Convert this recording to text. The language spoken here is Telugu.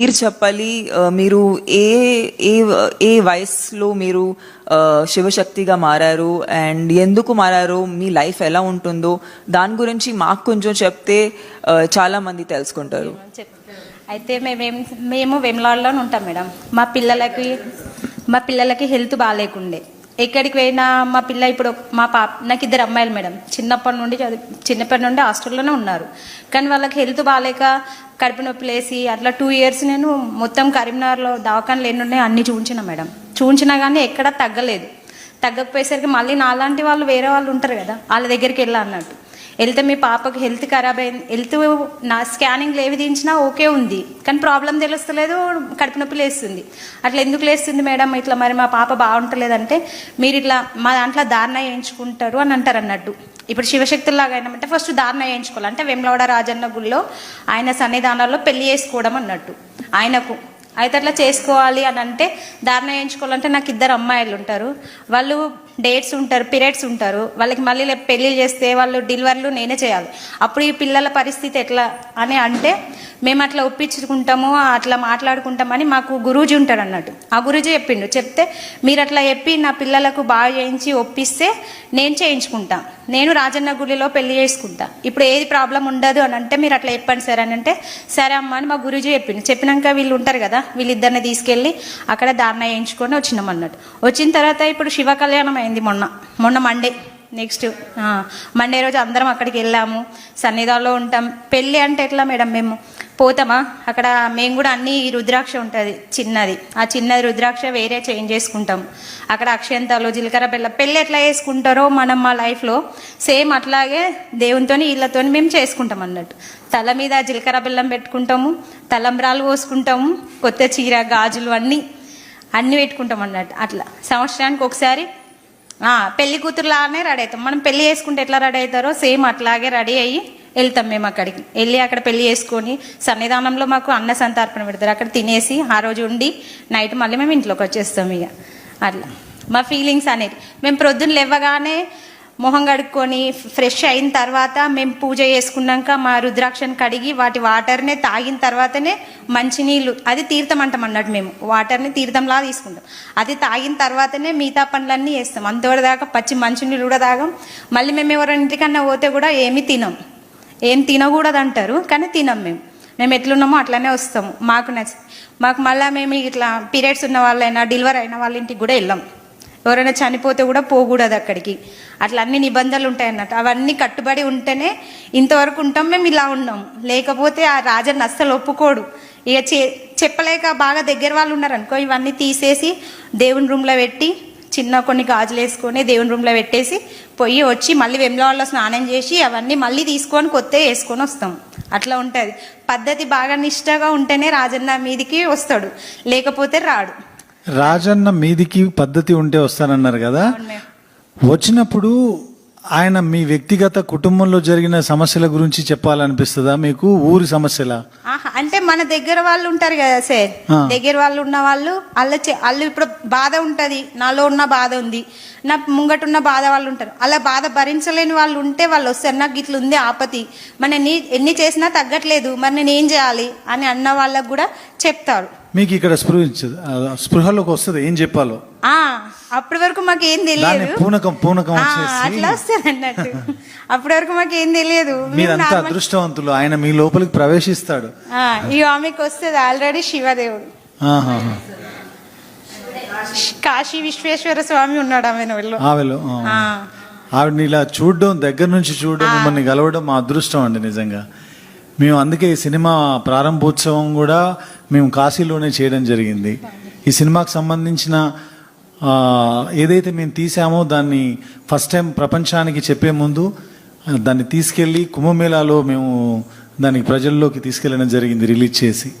మీరు చెప్పాలి మీరు ఏ ఏ ఏ వయసులో మీరు శివశక్తిగా మారారు అండ్ ఎందుకు మారారు మీ లైఫ్ ఎలా ఉంటుందో దాని గురించి మాకు కొంచెం చెప్తే చాలా మంది తెలుసుకుంటారు. చెప్ అయితే మేమేం మేము వెమ్లాడ్లోనే ఉంటాం మేడం. మా పిల్లలకి మా పిల్లలకి హెల్త్ బాగాలేకుండే. ఎక్కడికి పోయినా మా పిల్ల ఇప్పుడు మా పాప నాకు ఇద్దరు అమ్మాయిలు మేడం. చిన్నప్పటి నుండి చదువు చిన్నప్పటి నుండి హాస్టల్లోనే ఉన్నారు. కానీ వాళ్ళకి హెల్త్ బాగాలేక కడుపు నొప్పి లేసి అట్లా టూ ఇయర్స్ నేను మొత్తం కరీంనగర్లో దవాఖానలు ఎన్ని అన్ని చూపించిన మేడం. చూపించినా కానీ ఎక్కడా తగ్గలేదు. తగ్గకపోయేసరికి మళ్ళీ నాలాంటి వాళ్ళు వేరే వాళ్ళు ఉంటారు కదా వాళ్ళ దగ్గరికి వెళ్ళా అన్నట్టు. వెళ్తే మీ పాపకు హెల్త్ ఖరాబ్ అయింది హెల్త్ నా స్కానింగ్లు ఏవి తీయించినా ఓకే ఉంది. కానీ ప్రాబ్లం తెలుస్తలేదు కడుపు నొప్పి లేస్తుంది. అట్లా ఎందుకు లేస్తుంది మేడం? ఇట్లా మరి మా పాప బాగుంటలేదంటే మీరు ఇట్లా మా దాంట్లో ధారణ వేయించుకుంటారు అని అంటారు అన్నట్టు. ఇప్పుడు శివశక్తుల్లాగా అయినామంటే ఫస్ట్ ధారణ వేయించుకోవాలి. అంటే వెమ్లవాడ రాజన్న గుళ్ళో ఆయన సన్నిధానాల్లో పెళ్ళి చేసుకోవడం అన్నట్టు. ఆయనకు అయితే అట్లా చేసుకోవాలి అని అంటే ధారణ వేయించుకోవాలంటే నాకు ఇద్దరు అమ్మాయిలు ఉంటారు వాళ్ళు డేట్స్ ఉంటారు పీరియడ్స్ ఉంటారు. వాళ్ళకి మళ్ళీ లే- పెళ్ళి చేస్తే వాళ్ళు డెలివరీలు నేనే చేయాలి. అప్పుడు ఈ పిల్లల పరిస్థితి ఎట్లా అని అంటే మేము అట్లా ఒప్పించుకుంటాము అట్లా మాట్లాడుకుంటామని మాకు గురూజీ ఉంటాడు అన్నట్టు. ఆ గురూజీ చెప్పిండు చెప్తే మీరు అట్లా చెప్పి నా పిల్లలకు బాగా చేయించి ఒప్పిస్తే నేను చేయించుకుంటా. నేను రాజన్న గుడిలో పెళ్ళి చేసుకుంటా. ఇప్పుడు ఏది ప్రాబ్లం ఉండదు అని అంటే మీరు అట్లా చెప్పండి సార్ అని అంటే సరే అమ్మ అని మా గురూజీ చెప్పిండు. చెప్పినాక వీళ్ళు ఉంటారు కదా వీళ్ళిద్దరిని తీసుకెళ్ళి అక్కడ దారణ వేయించుకొని వచ్చినాం అన్నట్టు. వచ్చిన తర్వాత ఇప్పుడు శివ కళ్యాణం అయింది మొన్న. మొన్న మండే నెక్స్ట్ మండే రోజు అందరం అక్కడికి వెళ్ళాము. సన్నిధానంలో ఉంటాం. పెళ్ళి అంటే ఎట్లా మేడం మేము? పోతామా? అక్కడ మేము కూడా అన్ని రుద్రాక్ష ఉంటుంది చిన్నది. ఆ చిన్నది రుద్రాక్ష వేరే చేంజ్ చేసుకుంటాం. అక్కడ అక్షంతాలు జీలకర్ర బెల్లం పెళ్ళి ఎట్లా చేసుకుంటారో మనం మా లైఫ్లో సేమ్ అట్లాగే దేవునితోని వీళ్ళతోని మేము చేసుకుంటాం అన్నట్టు. తల మీద జీలకర్ర బెల్లం పెట్టుకుంటాము తలంబ్రాలు పోసుకుంటాము కొత్త చీర గాజులు అన్నీ అన్నీ పెట్టుకుంటాం అన్నట్టు. అట్లా. సంవత్సరానికి ఒకసారి పెళ్ళి కూతురులానే రెడీ అవుతాం. మనం పెళ్ళి చేసుకుంటే ఎట్లా రెడీ అవుతారో సేమ్ అట్లాగే రెడీ అయ్యి వెళ్తాం మేము అక్కడికి. వెళ్ళి అక్కడ పెళ్ళి చేసుకొని సన్నిధానంలో మాకు అన్న సంతర్పణ పెడతారు. అక్కడ తినేసి ఆ రోజు ఉండి నైట్ మళ్ళీ మేము ఇంట్లోకి వచ్చేస్తాం ఇక. అట్లా. మా ఫీలింగ్స్ అనేది. మేము ప్రొద్దున లేవగానే మొహం కడుక్కొని ఫ్రెష్ అయిన తర్వాత మేము పూజ చేసుకున్నాక మా రుద్రాక్షని కడిగి వాటి వాటర్నే తాగిన తర్వాతనే మంచినీళ్ళు అది తీర్థం అంటాం అన్నట్టు మేము. వాటర్ని తీర్థంలా తీసుకుంటాం. అది తాగిన తర్వాతనే మిగతా పనులన్నీ చేస్తాం. అంతవరకు దాకా పచ్చి మంచినీళ్ళు కూడా తాగం. మళ్ళీ మేము ఎవరి ఇంటికన్నా పోతే కూడా ఏమీ తినం. ఏం తినకూడదు అంటారు కానీ తినం మేము. మేము ఎట్లున్నామో అట్లనే వస్తాము. మాకు నచ్చ మాకు మళ్ళీ మేము ఇట్లా పీరియడ్స్ ఉన్న వాళ్ళైనా డెలివరీ అయిన వాళ్ళ ఇంటికి కూడా వెళ్ళాం. ఎవరైనా చనిపోతే కూడా పోకూడదు అక్కడికి. అట్లా అన్ని నిబంధనలు ఉంటాయి అన్నట్టు అవన్నీ కట్టుబడి ఉంటేనే ఇంతవరకు ఉంటాం మేము ఇలా ఉన్నాం. లేకపోతే ఆ రాజన్న అస్సలు ఒప్పుకోడు. ఇక చె చెప్పలేక బాగా దగ్గర వాళ్ళు ఉన్నారు అనుకో ఇవన్నీ తీసేసి దేవుని రూమ్లో పెట్టి చిన్న కొన్ని గాజులు వేసుకొని దేవుని రూమ్లో పెట్టేసి పొయ్యి వచ్చి మళ్ళీ వెమ్లవాళ్ళలో స్నానం చేసి అవన్నీ మళ్ళీ తీసుకొని కొత్త వేసుకొని వస్తాం. అట్లా ఉంటుంది. పద్ధతి బాగా నిష్టగా ఉంటేనే రాజన్న మీదికి వస్తాడు. లేకపోతే రాడు. రాజన్న మీదికి పద్ధతి ఉంటే వస్తానన్నారు కదా. వచ్చినప్పుడు ఆయన మీ వ్యక్తిగత కుటుంబంలో జరిగిన సమస్యల గురించి చెప్పాలనిపిస్తుందా? మీకు ఊరి సమస్యల? అంటే మన దగ్గర వాళ్ళు ఉంటారు కదా సార్. దగ్గర వాళ్ళు ఉన్న వాళ్ళు వాళ్ళ చె- వాళ్ళు ఇప్పుడు బాధ ఉంటది నాలో ఉన్న బాధ ఉంది నా ముంగటున్న బాధ వాళ్ళు ఉంటారు. అలా బాధ భరించలేని వాళ్ళు ఉంటే వాళ్ళు వస్తారు నాకు ఇట్లా ఉంది ఆపతి. మరి ఎన్ని చేసినా తగ్గట్లేదు మరి నేను ఏం చేయాలి అని అన్న వాళ్ళకు కూడా చెప్తారు. మీకు ఇక్కడ స్పృహ స్పృహలోకి వస్తుంది ఏం చెప్పాలో? ఆ. అప్పటి వరకు మాకు ఏం తెలియదు. పూనకం పూనకం అట్లా వస్తుంది అన్నట్టు. అప్పటి వరకు మాకు ఏం తెలియదు. మీరంతా అదృష్టవంతులు. ఆయన మీ లోపలికి ప్రవేశిస్తాడు. ఈ ఆమెకు వస్తుంది ఆల్రెడీ శివదేవుడు. కాశీ విశ్వేశ్వర స్వామి ఉన్నాడు ఆమె వీళ్ళు ఆవిలో ఆ. ఆవిడని ఇలా చూడడం దగ్గర నుంచి చూడడం మిమ్మల్ని కలవడం మా అదృష్టం అండి నిజంగా. మేము అందుకే ఈ సినిమా ప్రారంభోత్సవం కూడా మేము కాశీలోనే చేయడం జరిగింది. ఈ సినిమాకు సంబంధించిన ఏదైతే మేము తీసామో దాన్ని ఫస్ట్ టైం ప్రపంచానికి చెప్పే ముందు దాన్ని తీసుకెళ్ళి కుంభమేళాలో మేము దానికి ప్రజల్లోకి తీసుకెళ్ళడం జరిగింది రిలీజ్ చేసి.